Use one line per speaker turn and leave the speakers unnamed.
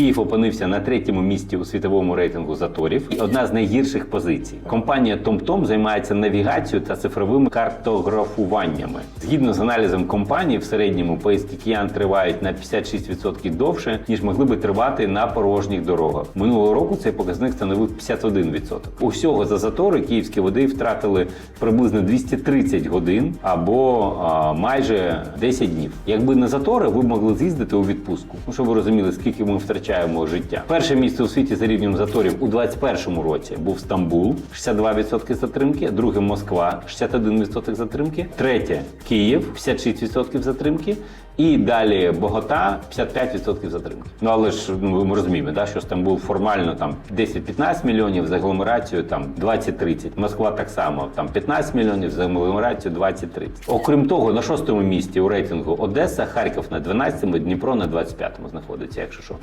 Київ опинився на третьому місці у світовому рейтингу заторів і одна з найгірших позицій. Компанія TomTom займається навігацією та цифровими картографуваннями. Згідно з аналізом компанії, в середньому поїздки киян тривають на 56% довше, ніж могли би тривати на порожніх дорогах. Минулого року цей показник становив 51%. Усього за затори київські води втратили приблизно 230 годин або а, майже 10 днів. Якби не затори, ви б могли з'їздити у відпустку. Ну, щоб ви розуміли, скільки ми втрачаємо життя. Перше місце у світі за рівнем заторів у 2021 році був Стамбул, 62% затримки, друге Москва, 61% затримки, третє Київ, 56% затримки. І далі Богота 55% затримки. Ну але ж ну, ми розуміємо, да, що Стамбул формально там 10-15 мільйонів за агломерацію, там 20-30. Москва так само там 15 мільйонів за агломерацію 20-30. Окрім того, на шостому місці у рейтингу Одеса, Харків на 12-му, Дніпро на 25-му знаходиться, якщо що.